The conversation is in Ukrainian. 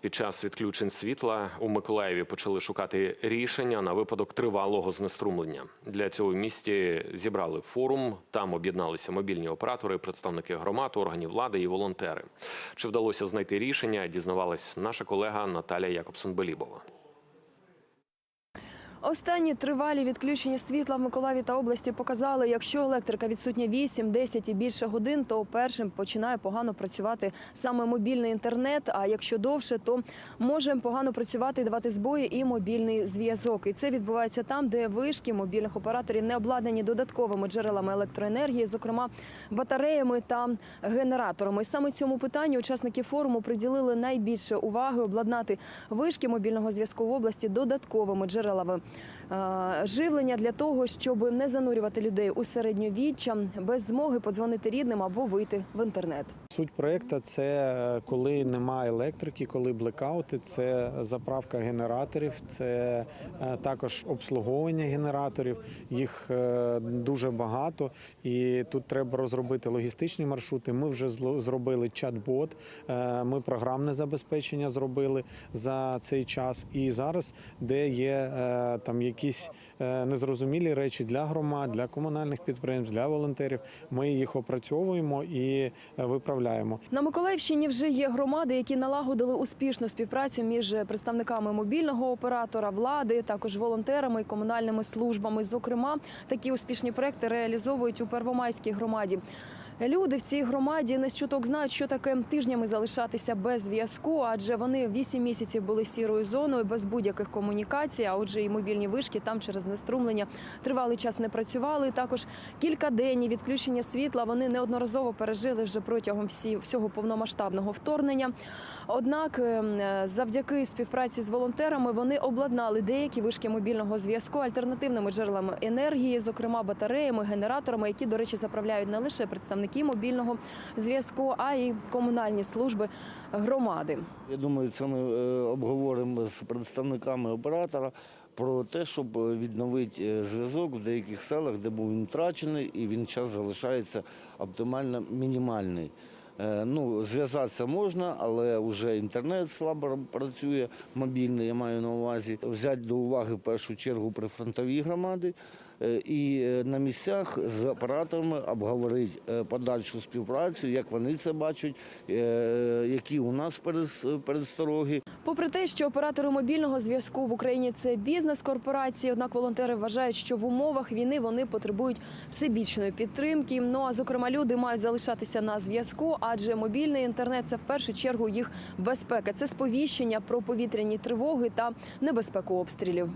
Під час відключень світла у Миколаєві почали шукати рішення на випадок тривалого знеструмлення. Для цього в місті зібрали форум. Там об'єдналися мобільні оператори, представники громад, органів влади і волонтери. Чи вдалося знайти рішення? Дізнавалась наша колега Наталія Якобсон-Белібова. Останні тривалі відключення світла в Миколаєві та області показали, якщо електрика відсутня 8, 10 і більше годин, то першим починає погано працювати саме мобільний інтернет. А якщо довше, то може погано працювати і давати збої і мобільний зв'язок. І це відбувається там, де вишки мобільних операторів не обладнані додатковими джерелами електроенергії, зокрема батареями та генераторами. І саме цьому питанню учасники форуму приділили найбільше уваги обладнати вишки мобільного зв'язку в області додатковими джерелами живлення для того, щоб не занурювати людей у середньовіччя без змоги подзвонити рідним або вийти в інтернет. Суть проекту це е, коли немає електрики, коли блекаути, це заправка генераторів, це е, також обслуговування генераторів. Їх е, дуже багато, і тут треба розробити логістичні маршрути. Ми вже зробили чат-бот, е, ми програмне забезпечення зробили за цей час. І зараз, де є е, там якісь е, незрозумілі речі для громад, для комунальних підприємств, для волонтерів, ми їх опрацьовуємо і е, виправляємо. На Миколаївщині вже є громади, які налагодили успішну співпрацю між представниками мобільного оператора, влади, також волонтерами і комунальними службами. Зокрема, такі успішні проекти реалізовують у Первомайській громаді. Люди в цій громаді не з чуток знають, що таке тижнями залишатися без зв'язку, адже вони вісім місяців були сірою зоною без будь-яких комунікацій. А отже, і мобільні вишки там через неструмлення тривалий час не працювали. Також кілька день відключення світла вони неодноразово пережили вже протягом всі, всього повномасштабного вторгнення. Однак, ем, е, завдяки співпраці з волонтерами вони обладнали деякі вишки мобільного зв'язку альтернативними джерелами енергії, зокрема батареями, генераторами, які, до речі, заправляють не лише представники мобільного зв'язку, а й комунальні служби громади. Я думаю, це ми е, обговоримо з представниками оператора про те, щоб е, відновити е, зв'язок в деяких селах, де був він втрачений, і він час залишається оптимально мінімальний. Ну, зв'язатися можна, але вже інтернет слабо працює, мобільний, я маю на увазі. Взяти до уваги в першу чергу прифронтові громади і е, на місцях з операторами обговорити е, подальшу співпрацю, як вони це бачать, е, які у нас перес- Попри те, що оператори мобільного зв'язку в Україні це бізнес-корпорації, однак волонтери вважають, що в умовах війни вони потребують всебічної підтримки. Ну а зокрема, люди мають залишатися на зв'язку, адже мобільний інтернет це в першу чергу їх безпека. Це сповіщення про повітряні тривоги та небезпеку обстрілів.